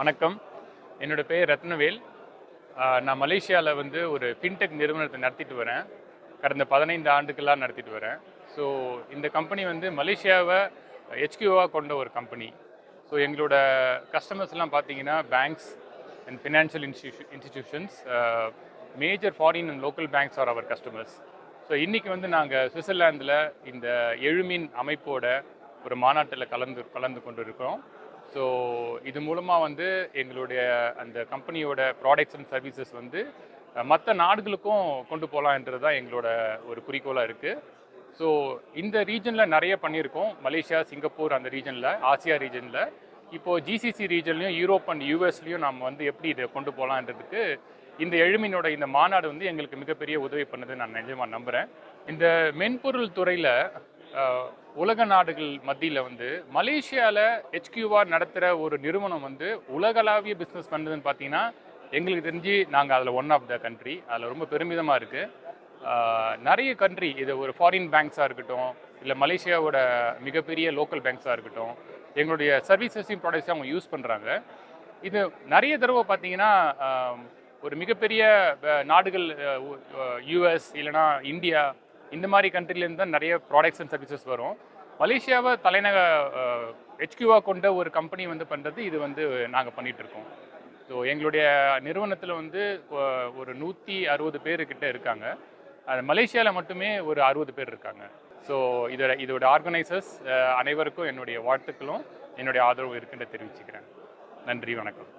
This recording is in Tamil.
வணக்கம். என்னோட பேர் ரத்னவேல். நான் மலேசியாவில் வந்து ஒரு ஃபின்டெக் நிறுவனத்தை நடத்திட்டு வரேன். கடந்த பதினைந்து ஆண்டுக்கெல்லாம் நடத்திட்டு வரேன். ஸோ இந்த கம்பெனி வந்து மலேசியாவை ஹெச்கியூவாக கொண்ட ஒரு கம்பெனி ஸோ எங்களோட கஸ்டமர்ஸ்லாம் பார்த்தீங்கன்னா banks and financial institution institutions major foreign and local banks are our customers so இன்றைக்கி வந்து நாங்கள் சுவிட்சர்லாந்தில் இந்த எழுமின் அமைப்போட ஒரு மாநாட்டில் கலந்து கலந்து கொண்டு இருக்கோம் ஸோ இது மூலமாக வந்து எங்களுடைய அந்த கம்பெனியோட ப்ராடக்ட்ஸ் அண்ட் சர்வீசஸ் வந்து மற்ற நாடுகளுக்கும் கொண்டு போகலான்றது தான் எங்களோட ஒரு குறிக்கோளாக இருக்குது ஸோ இந்த ரீஜனில் நிறைய பண்ணியிருக்கோம். மலேசியா சிங்கப்பூர் அந்த ரீஜனில் ஆசியா ரீஜனில் இப்போது ஜிசிசி ரீஜன்லையும் யூரோப் அண்ட் யூஎஸ்லேயும் நம்ம வந்து எப்படி இதை கொண்டு போகலான்றதுக்கு இந்த எழுமினோட இந்த மாநாடு வந்து எங்களுக்கு மிகப்பெரிய உதவி பண்ணுது நான் நிஜமாக நம்புகிறேன் இந்த மென்பொருள் துறையில் உலக நாடுகள் மத்தியில் வந்து மலேசியாவில் ஹெச்கியூஆர் நடத்துகிற ஒரு நிறுவனம் வந்து உலகளாவிய பிஸ்னஸ் பண்ணுதுன்னு பார்த்தீங்கன்னா எங்களுக்கு தெரிஞ்சு நாங்கள் அதில் ஒன் ஆஃப் த கண்ட்ரி அதில் ரொம்ப பெருமிதமாக இருக்குது நிறைய கண்ட்ரி இது ஒரு ஃபாரின் பேங்க்ஸாக இருக்கட்டும் இல்லை மலேசியாவோட மிகப்பெரிய லோக்கல் பேங்க்ஸாக இருக்கட்டும் எங்களுடைய சர்வீசஸையும் ப்ராடக்ட்ஸையும் அவங்க யூஸ் பண்ணுறாங்க இது நிறைய தடவை பார்த்தீங்கன்னா ஒரு மிகப்பெரிய நாடுகள் யூஎஸ் இல்லைனா இந்தியா இந்த மாதிரி கண்ட்ரிலேருந்து தான் நிறைய ப்ராடக்ட்ஸ் அண்ட் சர்வீசஸ் வரும். மலேசியாவை தலைநகர் ஹெச்கியூவாக கொண்ட ஒரு கம்பெனி வந்து பண்ணுறது இது வந்து நாங்கள் பண்ணிகிட்ருக்கோம் இருக்கோம். ஸோ எங்களுடைய நிறுவனத்தில் வந்து ஒரு நூற்றி அறுபது பேர் கிட்டே இருக்காங்க. அது மலேசியாவில் மட்டுமே ஒரு அறுபது பேர் இருக்காங்க. ஸோ இதோட இதோட ஆர்கனைசர்ஸ் அனைவருக்கும் என்னுடைய வாழ்த்துக்களும் என்னுடைய ஆதரவு இருக்குன்னு தெரிவிச்சுக்கிறேன். நன்றி வணக்கம்.